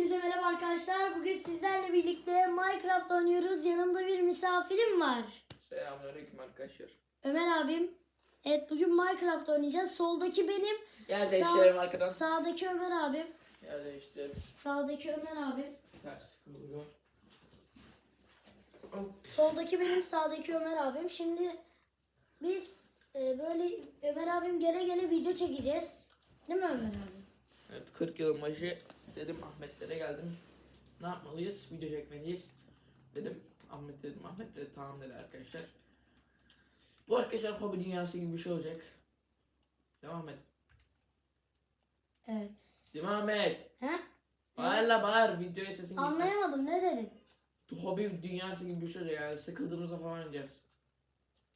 Hepinize merhaba arkadaşlar. Bugün sizlerle birlikte Minecraft oynuyoruz. Yanımda bir misafirim var. Selamünaleyküm arkadaşlar. Ömer abim. Evet bugün Minecraft oynayacağız. Soldaki benim, Yer değiştirelim arkadan. sağdaki Ömer abim. Yer değiştirelim. Sağdaki Ömer abim. Ters kılıyor. Soldaki benim, sağdaki Ömer abim. Şimdi biz e, böyle Ömer abim gele gele video çekeceğiz. Değil mi Ömer abim? Evet 40 yılın başı dedim Ahmetlere geldim. Ne yapmalıyız? Video çekmeliyiz. Dedim Ahmet dedim Ahmet dedi tamam dedi arkadaşlar. Bu arkadaşlar hobi dünyası gibi bir şey olacak. Devam et. Evet. Değil mi Ahmet? He? Bağır la bağır videoya sesin gitti. Anlayamadım ne dedin? Hobi dünyası gibi bir şey olacak yani sıkıldığımızda falan oynayacağız.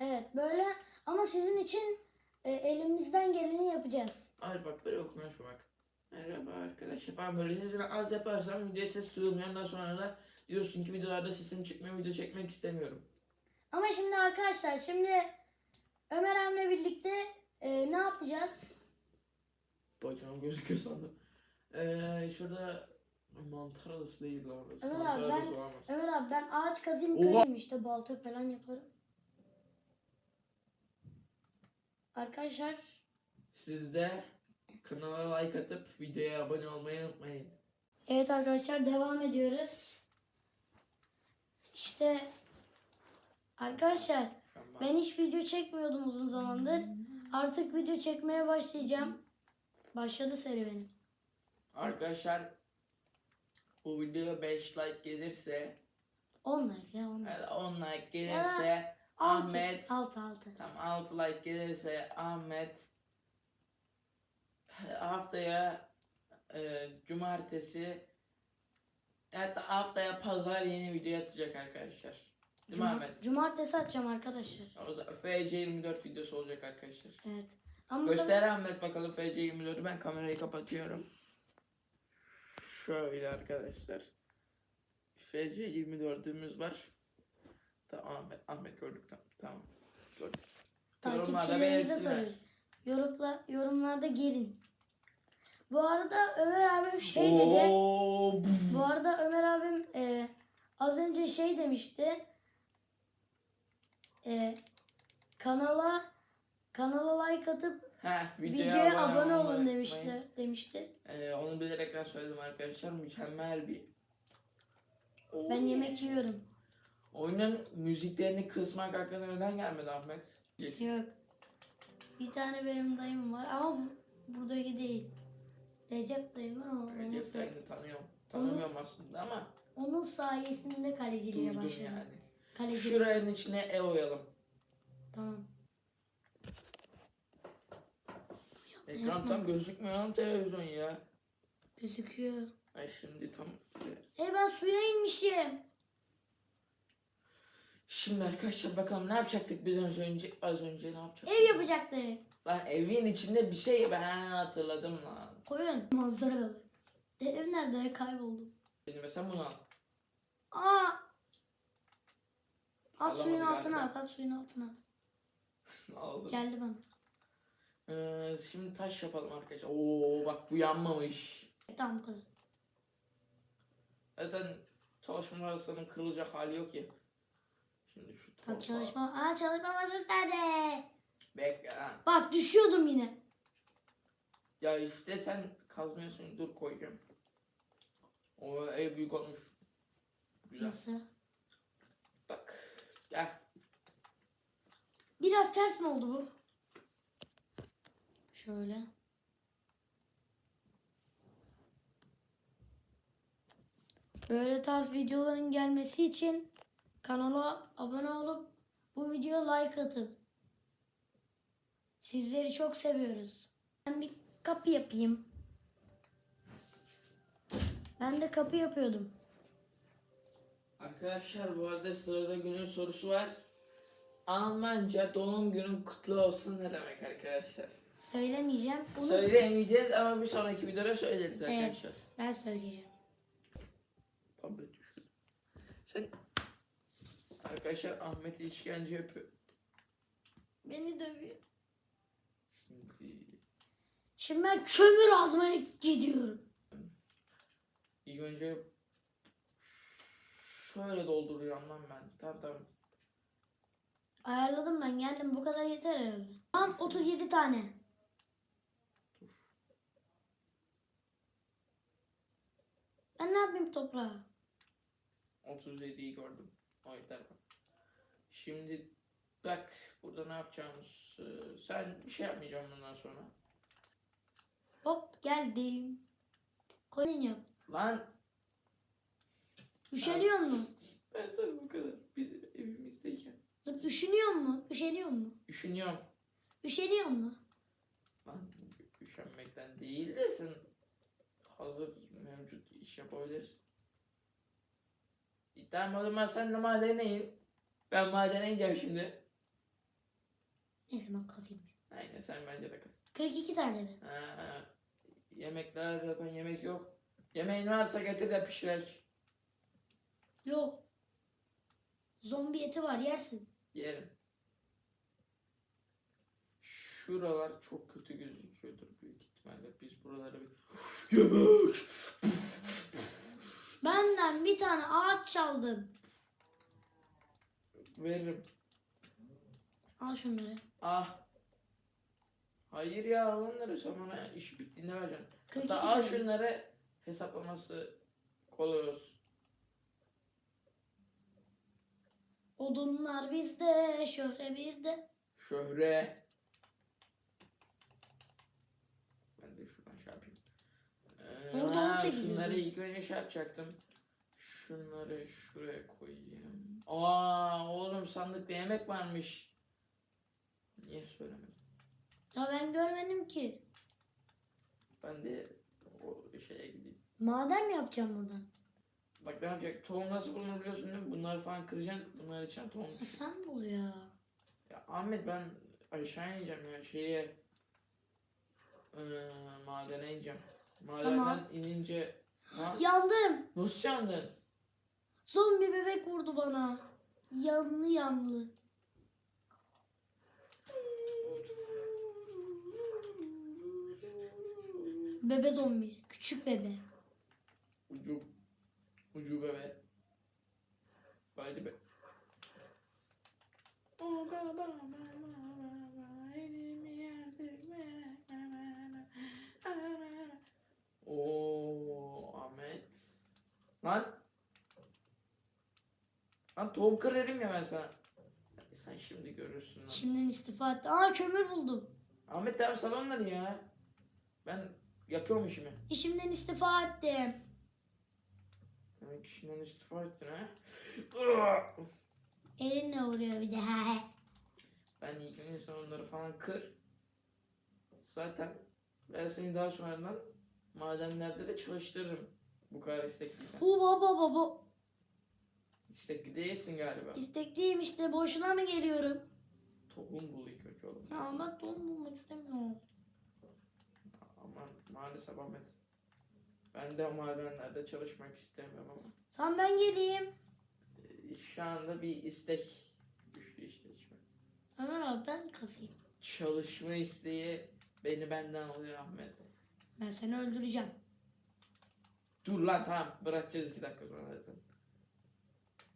Evet böyle ama sizin için e, elimizden geleni yapacağız. Ay bak böyle konuşma bak. Merhaba arkadaşlar falan böyle sesini az yaparsam videoya ses duyulmuyor. Ondan sonra da diyorsun ki videolarda sesim çıkmıyor video çekmek istemiyorum. Ama şimdi arkadaşlar şimdi Ömer abimle birlikte e, ne yapacağız? Bacağım gözüküyor sandım. Ee, şurada mantar adası değil lan orası. Ömer mantar abi, ben- olamaz. Ömer abi ben ağaç kazayım Oha! kayayım işte balta falan yaparım. Arkadaşlar Siz de kanala like atıp videoya abone olmayı unutmayın. evet arkadaşlar devam ediyoruz. İşte arkadaşlar Tamam. ben hiç video çekmiyordum uzun zamandır. Artık video çekmeye başlayacağım. Başladı serüvenim. Arkadaşlar bu videoya 5 like gelirse 10 like ya 10 like. yani 10 like gelirse 6 Ahmet 6 6. Tam 6 like gelirse Ahmet haftaya e, cumartesi hatta haftaya pazar yeni video atacak arkadaşlar. Değil mi Ahmet? Cumartesi açacağım arkadaşlar. O da FC24 videosu olacak arkadaşlar. Evet. Ama bu sefer- Göster Ahmet bakalım FC24'ü ben kamerayı kapatıyorum. Şöyle arkadaşlar. FC24'ümüz var. Tamam Ahmet, Ahmet gördük tamam. Tamam. Gördük. Yorumlarda Takipçilerimize belirsinler. soruyoruz. Yorumla, yorumlarda gelin. Bu arada Ömer abim şey dedi. Oo. Bu arada Ömer abim e, az önce şey demişti. E, kanala kanala like atıp Heh, videoya, abone, olun demişti unutmayın. demişti. Ee, onu bilerekten söyledim arkadaşlar. Mükemmel bir. Oo. Ben yemek yiyorum. Oyunun müziklerini kısmak hakkında neden gelmedi Ahmet? Yok. Bir tane benim dayım var ama bu, buradaki değil. Recep dayım var ama onun, Recep say- Tayyip'i tanıyorum. Tanımıyorum aslında ama onun sayesinde kaleciliğe duydum başladım. yani. Kalecilik. Şuranın içine ev oyalım. Tamam. Ekran tam gözükmüyor lan televizyon ya. Gözüküyor. Ay şimdi tam... E ben suya inmişim. Şimdi arkadaşlar bakalım ne yapacaktık biz az önce? Az önce ne yapacaktık? Ev yapacaktık. Lan evin içinde bir şey ben hatırladım lan. Koyun. Manzaralı. Ev nerede? Kayboldum. Benim sen bunu al. Aa! At Alamadı suyun altına galiba. at, at suyun altına at. Aldım. Geldi bana. Ee, şimdi taş yapalım arkadaşlar. Oo bak bu yanmamış. E, tamam bu kadar. Zaten çalışma arasının kırılacak hali yok ya. Şimdi şu Bak çalışma. Aa çalışma masası nerede? Bekle lan. Bak düşüyordum yine. Ya işte sen kazmıyorsun dur koyacağım. O ev büyük olmuş. Güzel. Nasıl? Bak. Gel. Biraz ters mi oldu bu? Şöyle. Böyle tarz videoların gelmesi için kanala abone olup bu videoya like atın. Sizleri çok seviyoruz. Ben bir kapı yapayım. Ben de kapı yapıyordum. Arkadaşlar bu arada sırada günün sorusu var. Almanca doğum günün kutlu olsun ne demek arkadaşlar? Söylemeyeceğim. Bunu Söyleyemeyeceğiz ama bir sonraki videoda söyleriz Evet. arkadaşlar. ben söyleyeceğim. Tablet düşün. Sen Arkadaşlar Ahmet işkence yapıyor. Beni dövüyor. Şimdi Şimdi ben kömür azmaya gidiyorum. İlk önce şöyle dolduruyorum lan ben. Tamam tamam. Ayarladım ben geldim bu kadar yeter herhalde. Tam 37 tane. Dur. Ben ne yapayım toprağa? 37'yi gördüm. O yeter bak. Şimdi bak burada ne yapacağımız. Sen bir şey yapmayacaksın bundan sonra. Hop geldim. Koyun. Lan Üşeniyor mu? ben sana bu kadar. Biz evimizdeyken. Üşünüyor mu? Üşeniyor mu? Üşünüyorum. Üşeniyor mu? Lan üşenmekten değil de sen hazır mevcut iş yapabilirsin. İyi, Tamam o zaman sen de madene in. Ben madene ineceğim şimdi. Neyse ben kazayım. Aynen sen bence de kız. 42 tane mi? Ha, yemekler zaten yemek yok. Yemeğin varsa getir de pişirek. Yok. Zombi eti var yersin. Yerim. Şuralar çok kötü gözüküyordur büyük ihtimalle. Biz buraları bir... Yemek! Benden bir tane ağaç çaldın. Veririm. Al şunları. Ah. Hayır ya al onları sen bana iş bittiğinde vereceksin. 42 Hatta al tane. şunları hesaplaması kolay olsun. Odunlar bizde, şöhre bizde. Şöhre. Ben de şuradan şey yapayım. Ee, Orada ha, 18 şunları ilk önce şey yapacaktım. Şunları şuraya koyayım. Aa oğlum sandık bir yemek varmış. Niye söylemedim? Ya ben görmedim ki. Ben de o şeye gideyim. Maden mi yapacağım buradan? Bak ne yapacak? Tohum nasıl bulunur biliyorsun değil mi? Bunları falan kıracaksın. Bunlar için tohum düşün. sen bul ya. Ya Ahmet ben aşağı ineceğim ya şeye eee madene ineceğim. Madenden Tamam. inince ha? Yandım. Nasıl yandın? Zombi bebek vurdu bana. Yanlı yanlı. Bebe zombi. Küçük bebe. Ucu ucu bebe. Haydi be. Oo Ahmet. Lan. Lan tohum kırarım ya ben sana. Sen şimdi görürsün lan. Şimdiden istifa etti. Aa kömür buldum. Ahmet abi salonları ya. Ben yapıyorum işimi. İşimden istifa ettim. Demek ki şimdiden istifa ettin ha. Elinle vuruyor bir de. Ben ilk önce sen onları falan kır. Zaten ben seni daha sonradan madenlerde de çalıştırırım. Bu kadar istekliysen. Bu baba baba. İstekli değilsin galiba. İstekliyim işte. Boşuna mı geliyorum? Tohum bul ilk önce oğlum. Ya ben don bulmak istemiyorum. Maalesef Ahmet. Ben de madenlerde çalışmak istemiyorum ama. Tamam ben geleyim. e, Şu anda bir istek düştü işte içime. Ömer abi ben kazayım. Çalışma isteği beni benden alıyor Ahmet. Ben seni öldüreceğim. Dur lan tamam bırakacağız iki dakika sonra zaten.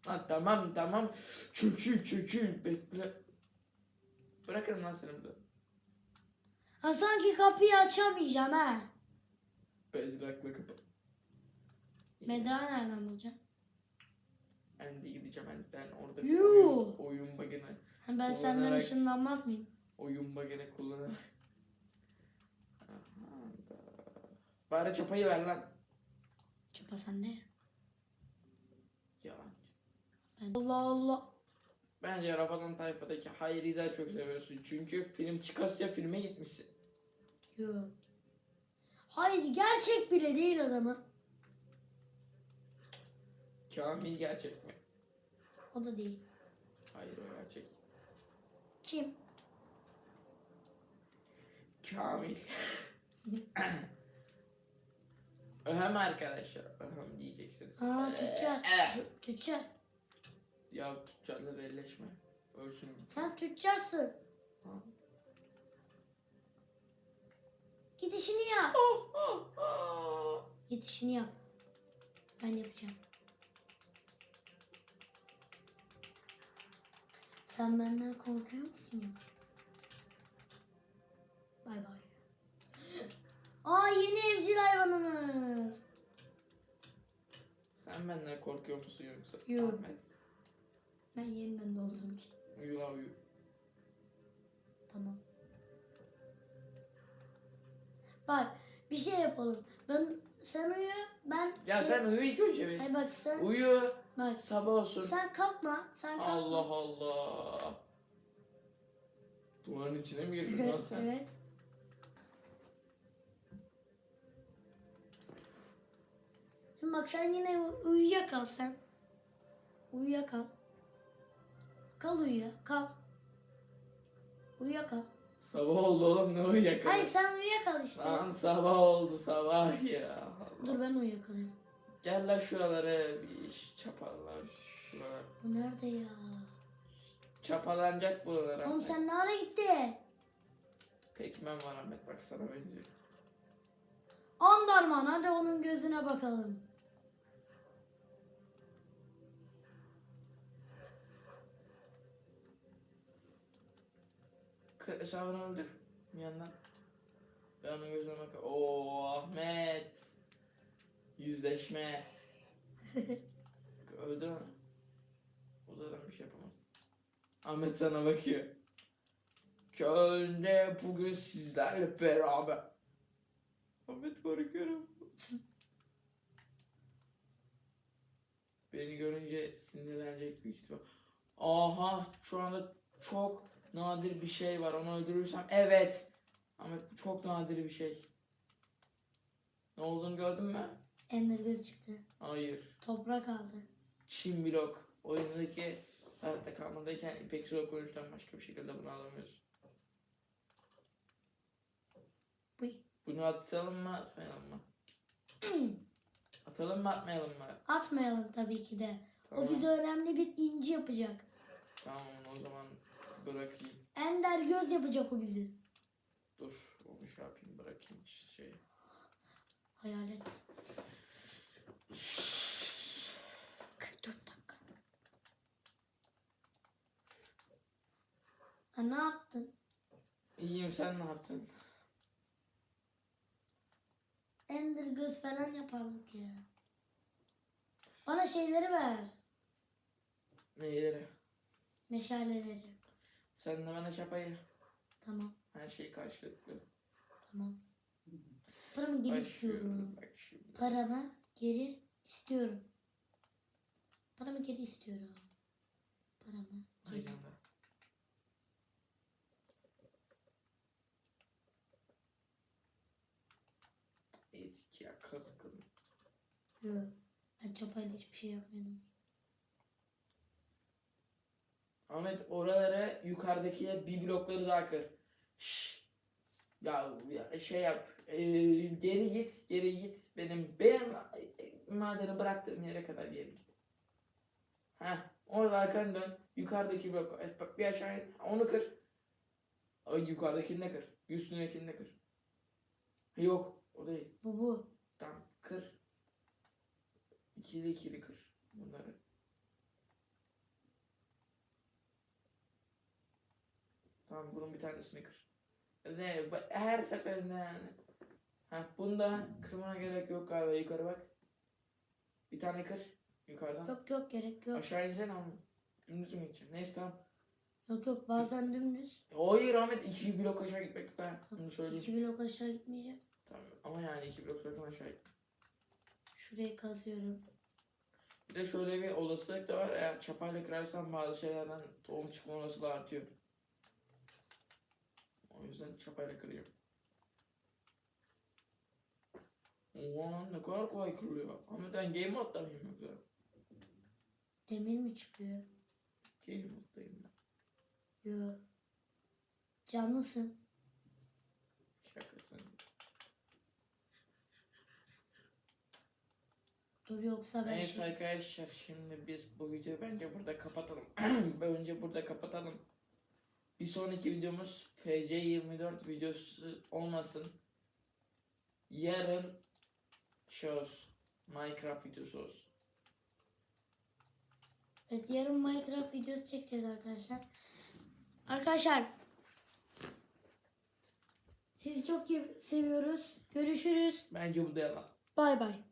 Lan tamam tamam çökül çökül bekle. Bırakırım lan seni burada. Ha sanki kapıyı açamayacağım ha. Bedrakla kapat. Medra nereden bulacaksın? Ben de gideceğim ben, ben orada Yuh. oyun, oyun bug'ını Ha, ben senden ışınlanmaz mıyım? oyun bug'ını kullanarak. Aha da. Bari çapayı ver lan. Çapa sen ne? Yalan. Ben... Allah Allah. Bence Rafadan Tayfa'daki Hayri'yi daha çok seviyorsun. Çünkü film çıkarsa filme gitmişsin. Yok. Hayır gerçek bile değil adamı. Kamil gerçek mi? O da değil. Hayır o gerçek. Kim? Kamil. Öhem arkadaşlar. Öhem diyeceksiniz. Aa tüccar. Eh. Tüccar. Ya tüccarla elleşme. Ölsün. Sen tüccarsın. Tamam. Git işini yap. Oh, oh, oh. Git işini yap. Ben yapacağım. Sen benden korkuyor musun? Bay bay. Aa yeni evcil hayvanımız. Sen benden korkuyor musun yoksa? Yok. Ahmet. Ben yeniden doldum ki. Uyu la uyu. Tamam. Bak bir şey yapalım. Ben sen uyu ben Ya şey- sen uyu ilk önce bir. Hayır bak sen Uyu. bak Sabah olsun. sen kalkma. Sen kalkma. Allah Allah. Duvarın içine mi girdin lan sen? evet. Şimdi bak sen yine uyuyakal sen. Uyuyakal. Kal uyuya. Kal. Uyuyakal. Sabah oldu oğlum ne uyuyakalın? Hayır sen uyuyakal işte. Lan sabah oldu sabah ya. Allah. Dur ben uyuyakalayım. Gel la şuralara bir iş çaparlar. Şuralar. Bu nerede ya? Çapalanacak buralar. Oğlum Ahmet. sen ne ara gitti? Pekmen var Ahmet bak sana benziyor. Andarman hadi onun gözüne bakalım. Onu öldür bir yandan. Ben onun gözüne bak. Oo Ahmet. Yüzleşme. öldür onu. O zaten bir şey yapamaz. Ahmet sana bakıyor. Köln'de bugün sizlerle beraber. Ahmet korkuyorum. Beni görünce sinirlenecek büyük ihtimal. Aha şu anda çok nadir bir şey var. Onu öldürürsem evet. Ahmet bu çok nadir bir şey. Ne olduğunu gördün mü? Ender göz çıktı. Hayır. Toprak aldı. Çim blok. Oyundaki hayatta kalmadayken İpek Suya koyuştan başka bir şekilde bunu alamıyorsun. Bu. Bunu atalım mı atmayalım mı? Atalım mı atmayalım mı? Atmayalım tabii ki de. Tamam. O bize önemli bir inci yapacak. Tamam o zaman bırakayım. Ender göz yapacak o bizi. Dur onu şey yapayım bırakayım şey. Hayalet. 44 dakika. Ha ne yaptın? İyiyim sen ne yaptın? Ender göz falan yapardık ya. Bana şeyleri ver. Neyleri? Meşaleleri. Sen de bana çapayı. Tamam. Her şey karşılıklı. Tamam. Paramı geri istiyorum. Bak şimdi. Paramı geri istiyorum. Paramı geri istiyorum. Paramı geri. Anda. Ezik ya kazıkım. Yok. Ben çapayla hiçbir şey yapmıyordum. Ahmet oralara yukarıdakiye bir blokları daha kır. Şşş. Ya, ya şey yap. Ee, geri git, geri git. Benim benim madeni bıraktığım yere kadar geri git. Heh. Orada arkanı dön. Yukarıdaki blok. e, Bak bir aşağı in. Onu kır. Ay yukarıdakini de kır. Üstündekini de kır. Yok. O değil. Bu bu. Tamam. Kır. İkili ikili kır. Bunları. Tamam bunun bir tanesini kır. Ne her seferinde yani. Ha bunda kırmana gerek yok galiba yukarı bak. Bir tane kır yukarıdan. Yok yok gerek yok. Aşağı insene ama. Dümdüz mü gideceksin? Neyse tamam. Yok yok bazen dümdüz. Hayır Ahmet iki blok aşağı gitmek yok ha. Bunu söyleyeyim. İki blok aşağı gitmeyeceğim. Tamam. Ama yani iki blok sakın aşağı git. Şurayı kazıyorum. Bir de şöyle bir olasılık da var. Eğer çapayla kırarsan bazı şeylerden tohum çıkma olasılığı artıyor. O yüzden çapayla kırıyorum. Oha ne kadar kolay kırılıyor. Ama ben game mıyım yoksa? Demir mi çıkıyor? Game moddayım ben. Yok. Canlısın. Şakasın. Dur yoksa ben Neyse şey... arkadaşlar şimdi biz bu videoyu bence burada kapatalım. bence burada kapatalım. Bir sonraki videomuz FC24 videosu olmasın. Yarın şey olsun. Minecraft videosu olsun. Evet yarın Minecraft videosu çekeceğiz arkadaşlar. Arkadaşlar sizi çok seviyoruz. Görüşürüz. Bence bu yalan. Bay bay.